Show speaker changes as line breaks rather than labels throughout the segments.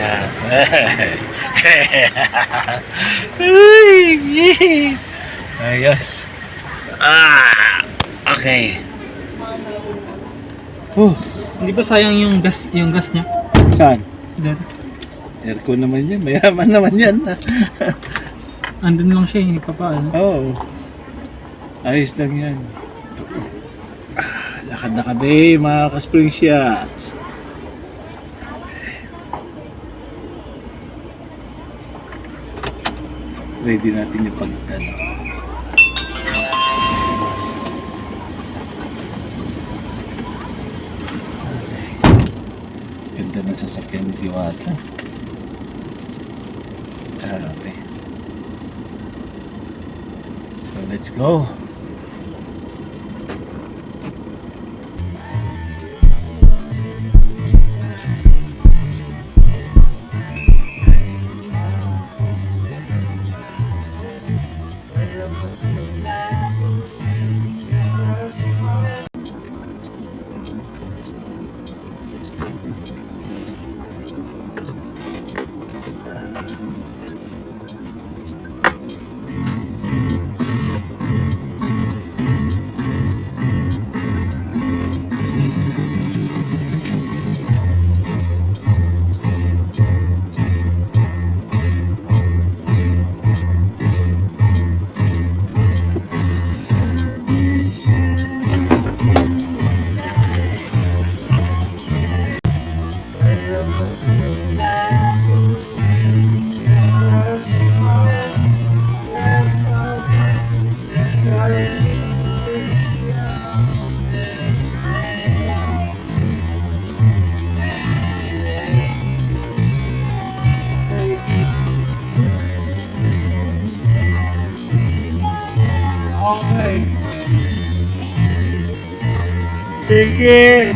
Ayan. Uy! Ayos. Ah! Okay.
Oh, hindi ba sayang yung gas, yung gas niya?
Saan?
Dad,
Aircon naman yan. Mayaman naman yan.
andun lang siya, hindi pa pa, ano?
Oo. Ayos lang yan. Ah, lakad na kami mga ka-spring shots. Ready natin yung pag ano. Ganda ng sasakyan ni Diwata. Grabe. So let's go. Sige.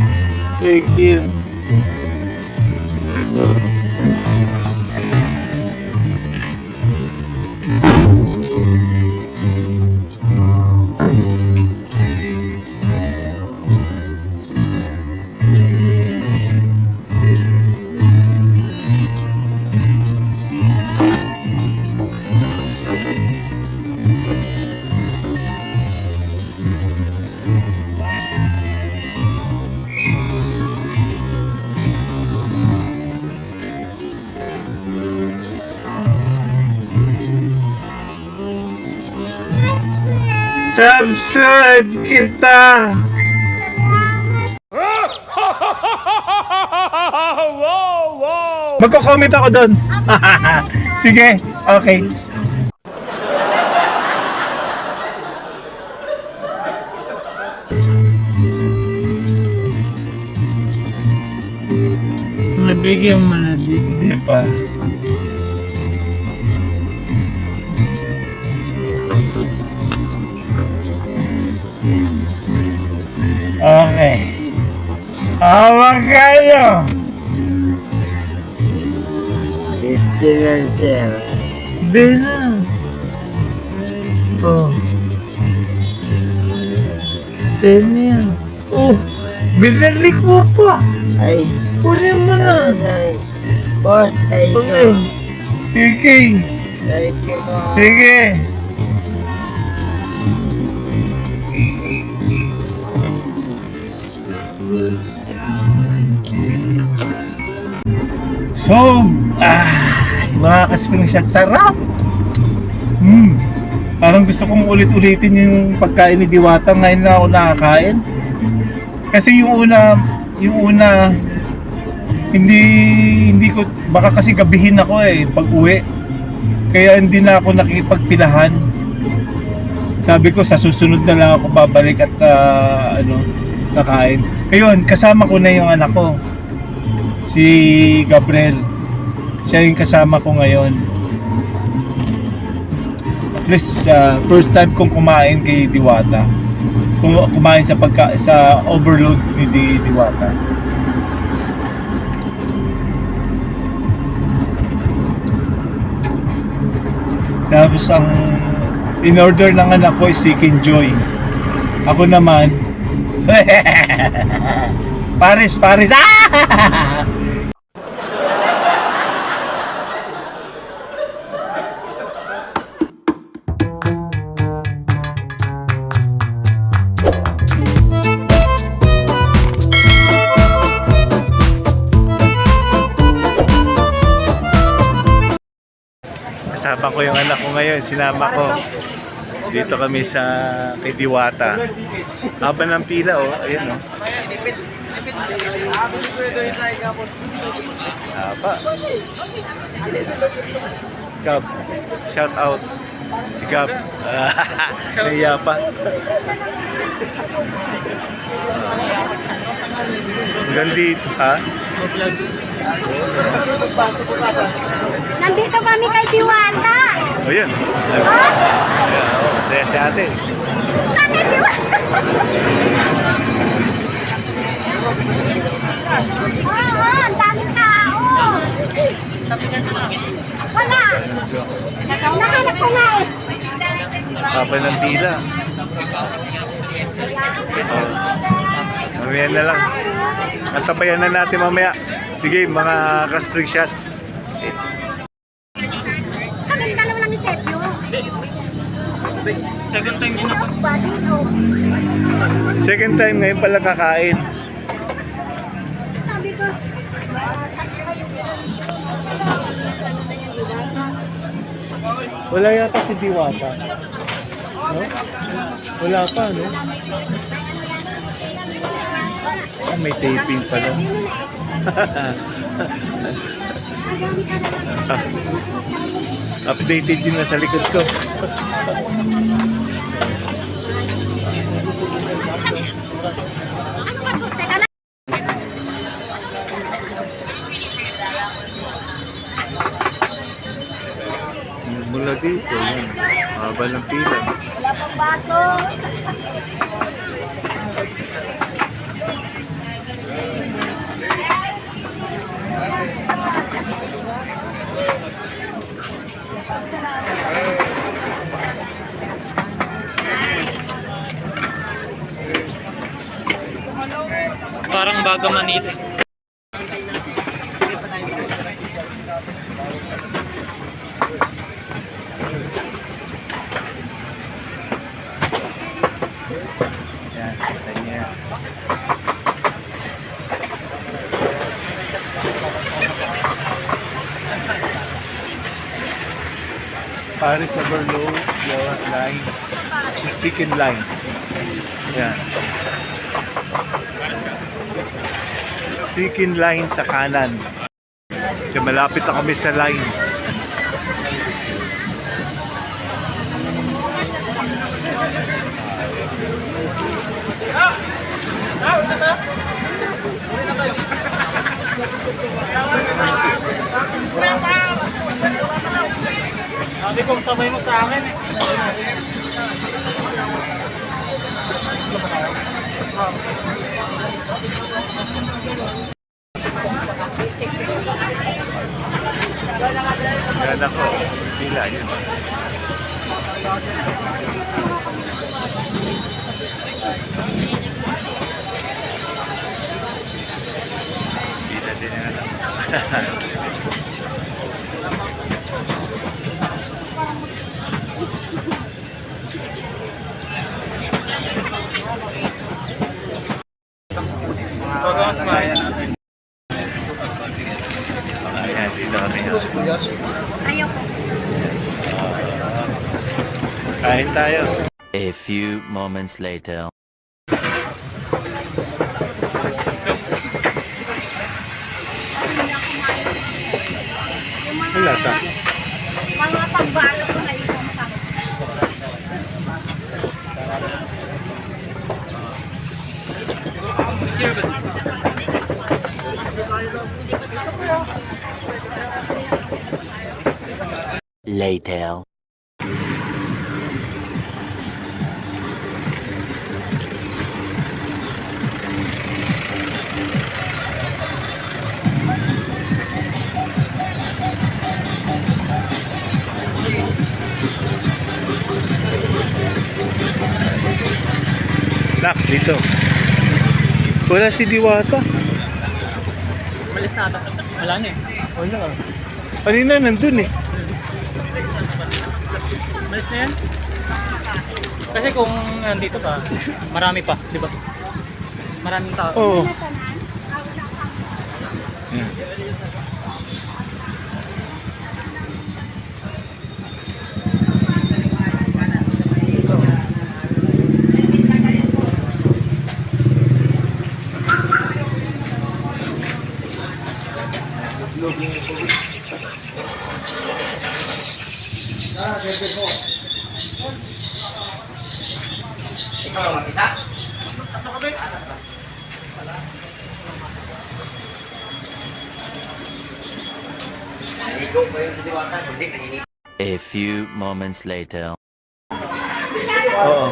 Subscribe kita! Magko-comment ako doon. Sige, okay.
Nabigyan mo na di.
Di pa. Hawak kayo!
Ito lang sir.
Di na. Oh. Sino yan? Oh, binalik mo pa.
Ay,
Kunin mo na.
ay, boss, thank
Okay.
you.
Sige.
Po.
Sige. So, ah, mga kaspring shot, sarap! Hmm, parang gusto kong ulit-ulitin yung pagkain ni Diwata ngayon na ako nakakain. Kasi yung una, yung una, hindi, hindi ko, baka kasi gabihin ako eh, pag uwi. Kaya hindi na ako nakipagpilahan. Sabi ko sa susunod na lang ako babalik at ah, ano, kakain. Ngayon, kasama ko na yung anak ko. Si Gabriel. Siya yung kasama ko ngayon. At least sa first time kong kumain kay Diwata. Kum- Kumain sa pagka sa overload ni Di, Diwata. Tapos ang in-order ng anak ko is Seeking Joy. Ako naman, Paris, Paris. Ah! Kasama ko yung anak ko ngayon, sinama ko. Dito kami sa kay Diwata. Haba ng pila, oh. Ayun, oh. Haba. Gab, shout out. Si Gab. Naiya pa. Hanggang dito, ha?
Nandito kami kay Diwata.
O yun. Masaya si ate.
Oo, ang daming tao. Wala. Nahanap ko na eh.
Haba ng pila. Oh. Mamaya na lang. Natabayan na natin mamaya. Sige, mga ka-spring shots.
Time
ngayon pala kakain. Wala yata si Diwata. No? Wala pa, no? Ah, may taping pala. Ah, Updated yun na sa likod ko. Mula dito, yan. Haba ng pila.
Wala pang baso.
Parang baga
niya. Paris overload, line, chicken line. Yan. Chicken line sa kanan. Kaya malapit na kami sa line.
Sabi kong sabay mo sa akin eh.
Yan ako. Pila, yun. Pila din yan.
Pagawas ba?
Ayan, dito kami.
Ayaw ko.
Kain tayo.
A few moments later.
Ang lasa.
Mga pambalo ko na?
Later.
Nak, dito. Wala si Diwata.
Malis na ata. Wala na eh.
Wala. Kanina nandun eh.
Malis na yan. Kasi kung nandito pa, marami pa, di ba? Maraming tao.
Oo. Yan.
A few moments later.
Oo.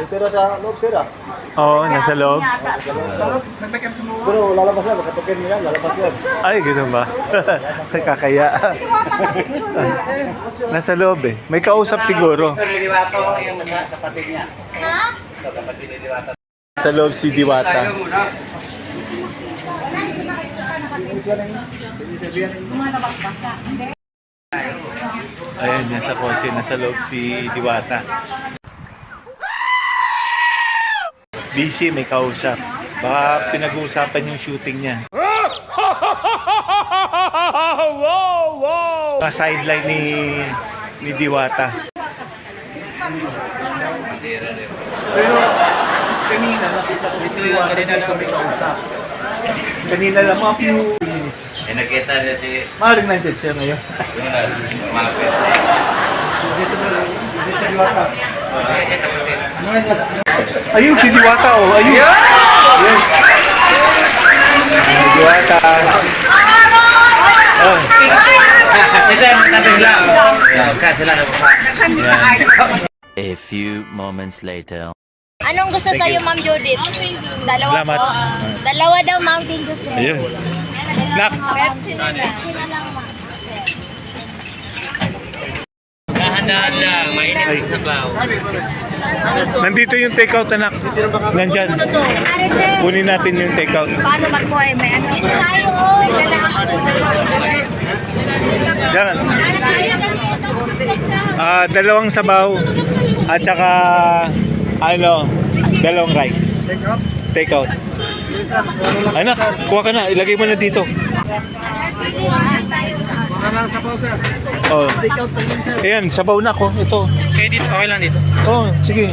Dito na sa loob, sir ah.
Oo, nasa loob.
Pero lalabas yan, makatukin mo yan, lalabas yan.
Ay, ganoon ba? Kakaya. nasa loob eh. May kausap siguro. Sa loob si Diwata. Ayan, nasa kotse, nasa loob si Diwata. Busy, may kausap. Baka pinag-uusapan yung shooting niya. wow, wow! Sideline ni ni Diwata. Pero kanina nakita ko si Diwata kanina lang may kausap. Kanina lang mga few minutes.
Eh, nakita niya si
Maaaring nandiyan siya ngayon.
Mapit.
Ayun, si Diwata oh. Ayun. Si Diwata. Oh.
Kasi natin lang. Kasi lang.
A few moments later.
Anong gusto sa'yo, Ma'am Judith? Dalawa
Salamat.
po. Dalawa daw Mountain Dew, sir.
Ayun. Nak,
Pepsi na lang. Na lang, ma'am.
Dahan-dahan lang, mainit sa baw.
nandito yung takeout anak. Nandyan. Kunin natin yung takeout.
Paano magbuhay? May ano? Tayo, oh.
Yan. Ah, dalawang sabaw at saka ano, dalawang rice. Take out. Anak, kuha ka na. Ilagay mo na dito. Oh. Ayan, sabaw na ko. Ito.
Okay, dito, okay lang dito.
Oh, sige.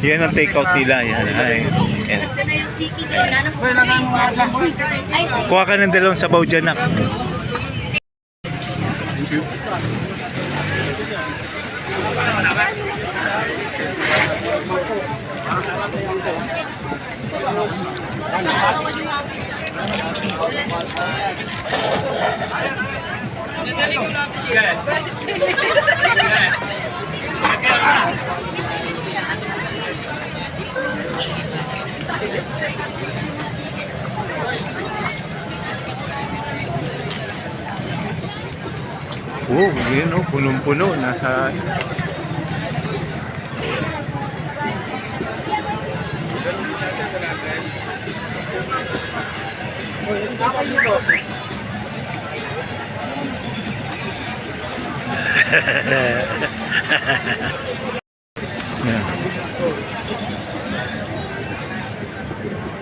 Yan ang take out nila. Yan. Ay, yan. Kuha ka ng dalawang sabaw dyan, nak. Oh, yun oh, punong-puno. Nasa...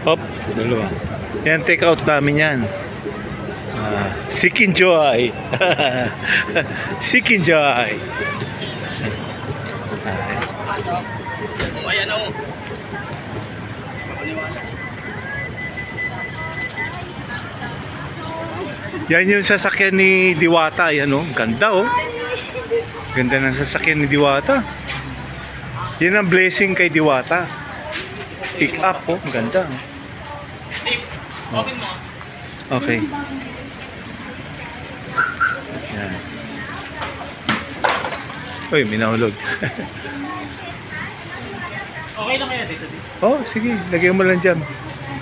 Hop, dalawa. Yan, take out namin yan. Ah, seek enjoy. seek enjoy.
Ayan o.
Yan yung sasakyan ni Diwata. Yan oh, ganda oh. Ganda ng sasakyan ni Diwata. Yan ang blessing kay Diwata. Pick up oh, ganda. oh.
Mo.
Okay. Yan. Uy, may nahulog.
Okay lang kaya dito.
oh, sige. Lagyan mo lang dyan.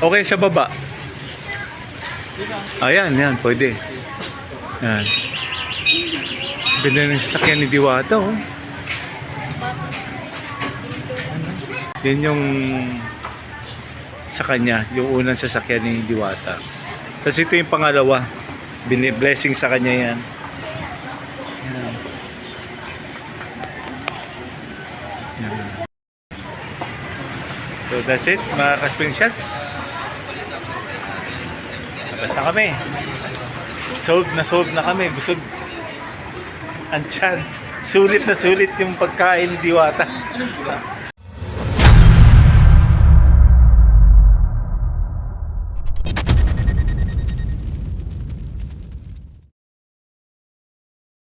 Okay, sa baba. Ayan, yan. Pwede. Yan. Ganda ng sasakyan ni Diwata, oh. Yan yung sa kanya, yung unang sasakyan ni Diwata. Tapos ito yung pangalawa. Blessing sa kanya. Yan. Yan. So that's it, mga ka-spring shots. Labas na kami. Sold na sold na kami. Busog. Ang tiyan. Sulit na sulit yung pagkain Diwata.